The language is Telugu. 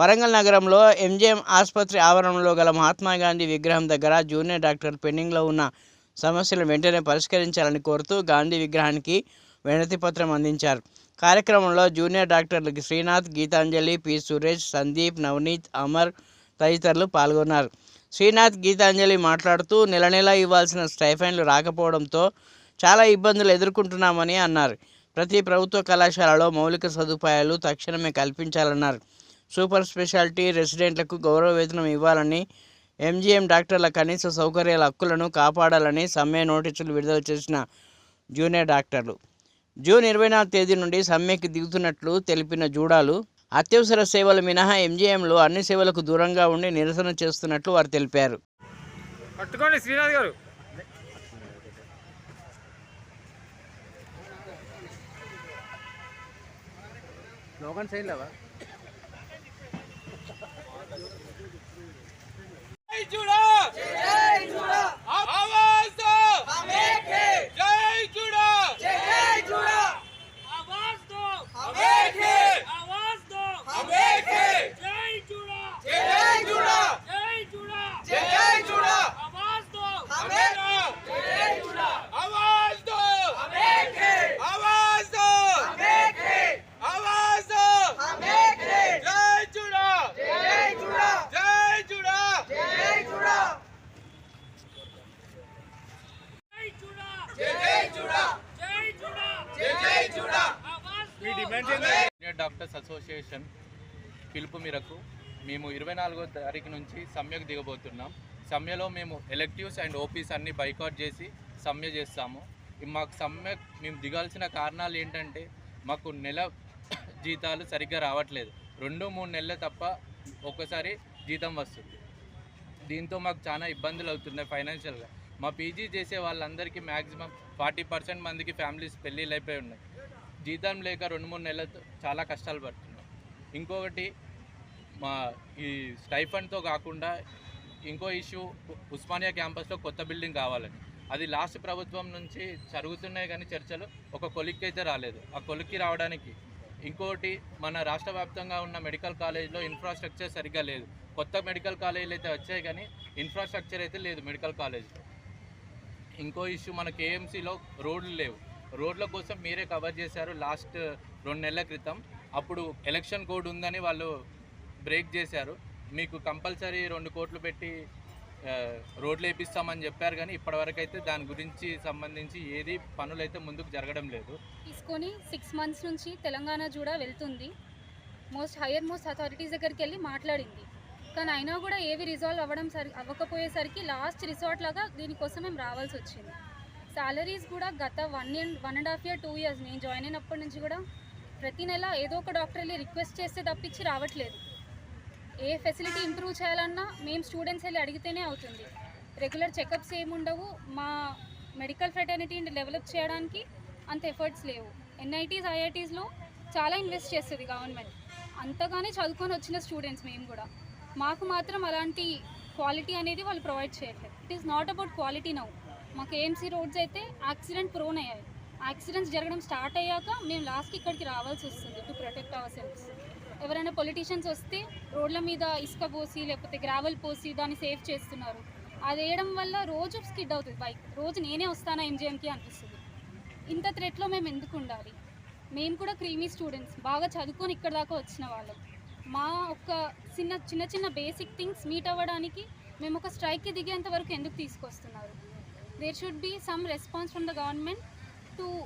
వరంగల్ నగరంలో ఎంజీఎం ఆసుపత్రి ఆవరణలో గల మహాత్మా గాంధీ విగ్రహం దగ్గర జూనియర్ డాక్టర్ పెండింగ్లో ఉన్న సమస్యలను వెంటనే పరిష్కరించాలని కోరుతూ గాంధీ విగ్రహానికి వినతి పత్రం అందించారు. కార్యక్రమంలో జూనియర్ డాక్టర్లు శ్రీనాథ్ గీతాంజలి పి. సురేష్ సందీప్ నవనీత్ అమర్ తదితరులు పాల్గొన్నారు. శ్రీనాథ్ గీతాంజలి మాట్లాడుతూ నెల నెల ఇవ్వాల్సిన స్టైఫైన్లు రాకపోవడంతో చాలా ఇబ్బందులు ఎదుర్కొంటున్నామని అన్నారు. ప్రతి ప్రభుత్వ కళాశాలలో మౌలిక సదుపాయాలు తక్షణమే కల్పించాలన్నారు. సూపర్ స్పెషాలిటీ రెసిడెంట్లకు గౌరవ వేతనం ఇవ్వాలని ఎంజీఎం డాక్టర్ల కనీస సౌకర్యాల హక్కులను కాపాడాలని సమ్మె నోటీసులు విడుదల చేసిన జూనియర్ డాక్టర్లు. జూన్ ఇరవై నాలుగు తేదీ నుండి సమ్మెకి దిగుతున్నట్లు తెలిపిన జూడాలు అత్యవసర సేవలు మినహా ఎంజీఎంలో అన్ని సేవలకు దూరంగా ఉండి నిరసన చేస్తున్నట్లు వారు తెలిపారు. లోకన్ లేవా জুড়া డాక్టర్స్ అసోసియేషన్ పిలుపు మేరకు మేము ఇరవై నాలుగో తారీఖు నుంచి సమ్యకు దిగబోతున్నాం. సమ్మెలో మేము ఎలెక్టివ్స్ అండ్ ఓపీస్ అన్ని బైకాట్ చేసి సమ్మె చేస్తాము. మాకు సమ్మె మేము దిగాల్సిన కారణాలు ఏంటంటే మాకు నెల జీతాలు సరిగ్గా రావట్లేదు. రెండు మూడు నెలలు తప్ప ఒక్కసారి జీతం వస్తుంది. దీంతో మాకు చాలా ఇబ్బందులు అవుతున్నాయి ఫైనాన్షియల్గా. మా పీజీ చేసే వాళ్ళందరికీ మ్యాక్సిమం ఫార్టీ పర్సెంట్ మందికి ఫ్యామిలీస్ పెళ్ళిళ్ళు అయిపోయి ఉన్నాయి. జీతం లేక రెండు మూడు నెలలతో చాలా కష్టాలు పడుతున్నాం. ఇంకొకటి మా ఈ స్టైఫండ్తో కాకుండా ఇంకో ఇష్యూ ఉస్మానియా క్యాంపస్లో కొత్త బిల్డింగ్ కావాలని. అది లాస్ట్ ప్రభుత్వం నుంచి జరుగుతున్నాయి కానీ చర్చలు ఒక కొలిక్కి అయితే రాలేదు. ఆ కొలిక్కి రావడానికి ఇంకోటి మన రాష్ట్ర వ్యాప్తంగా ఉన్న మెడికల్ కాలేజ్లో ఇన్ఫ్రాస్ట్రక్చర్ సరిగ్గా లేదు. కొత్త మెడికల్ కాలేజీలు అయితే వచ్చాయి కానీ ఇన్ఫ్రాస్ట్రక్చర్ అయితే లేదు మెడికల్ కాలేజ్లో ఇంకో ఇష్యూ మన కేఎంసీలో రోడ్లు లేవు. రోడ్ల కోసం మీరే కవర్ చేశారు లాస్ట్ రెండు నెలల క్రితం. అప్పుడు ఎలక్షన్ కోడ్ ఉందని వాళ్ళు బ్రేక్ చేశారు. మీకు కంపల్సరీ రెండు కోట్లు పెట్టి రోడ్లు వేపిస్తామని చెప్పారు కానీ ఇప్పటివరకైతే దాని గురించి సంబంధించి ఏది పనులు అయితే ముందుకు జరగడం లేదు. తీసుకొని సిక్స్ మంత్స్ నుంచి తెలంగాణ కూడా వెళ్తుంది. మోస్ట్ హైయర్ మోస్ట్ అథారిటీస్ దగ్గరికి వెళ్ళి మాట్లాడింది. కానీ అయినా కూడా ఏవి రిజాల్వ్ అవ్వడం సరి అవ్వకపోయేసరికి లాస్ట్ రిసార్ట్ లాగా దీనికోసం మేము రావాల్సి వచ్చింది. సాలరీస్ కూడా గత one year one and half year two years నేను జాయిన్ అయినప్పటి నుంచి కూడా ప్రతి నెల ఏదో ఒక డాక్టర్ వెళ్ళి రిక్వెస్ట్ చేస్తే తప్పించి రావట్లేదు. ఏ ఫెసిలిటీ ఇంప్రూవ్ చేయాలన్నా మేము స్టూడెంట్స్ వెళ్ళి అడిగితేనే అవుతుంది. రెగ్యులర్ చెకప్స్ ఏమి ఉండవు. మా మెడికల్ ఫెటర్నిటీని డెవలప్ చేయడానికి అంత ఎఫర్ట్స్ లేవు. ఎన్ఐటీస్ ఐఐటీస్లో చాలా ఇన్వెస్ట్ చేస్తుంది గవర్నమెంట్ అంతగానే చదువుకొని వచ్చిన స్టూడెంట్స్ మేము కూడా. మాకు మాత్రం అలాంటి క్వాలిటీ అనేది వాళ్ళు ప్రొవైడ్ చేయట్లేదు. It is not about quality now మాకు ఏఎంసీ రోడ్స్ అయితే యాక్సిడెంట్ ప్రోన్ అయ్యాయి. యాక్సిడెంట్స్ జరగడం స్టార్ట్ అయ్యాక మేము లాస్ట్కి ఇక్కడికి రావాల్సి వస్తుంది టు ప్రొటెక్ట్ అవర్ సెల్ఫ్స్ ఎవరైనా పొలిటీషియన్స్ వస్తే రోడ్ల మీద ఇసుక పోసి లేకపోతే గ్రావెల్ పోసి దాన్ని సేఫ్ చేస్తున్నారు. అది వేయడం వల్ల రోజు స్కిడ్ అవుతుంది. బైక్ రోజు నేనే వస్తానా ఎంజిఎంకి అనిపిస్తుంది. ఇంత థ్రెట్లో మేము ఎందుకు ఉండాలి? మేము కూడా క్రీమీ స్టూడెంట్స్ బాగా చదువుకొని ఇక్కడ దాకా వచ్చిన వాళ్ళం. మా ఒక చిన్న చిన్న చిన్న బేసిక్ థింగ్స్ మీట్ అవ్వడానికి మేము ఒక స్ట్రైక్కి దిగేంత వరకు ఎందుకు తీసుకొస్తున్నారు? there should be some response from the government to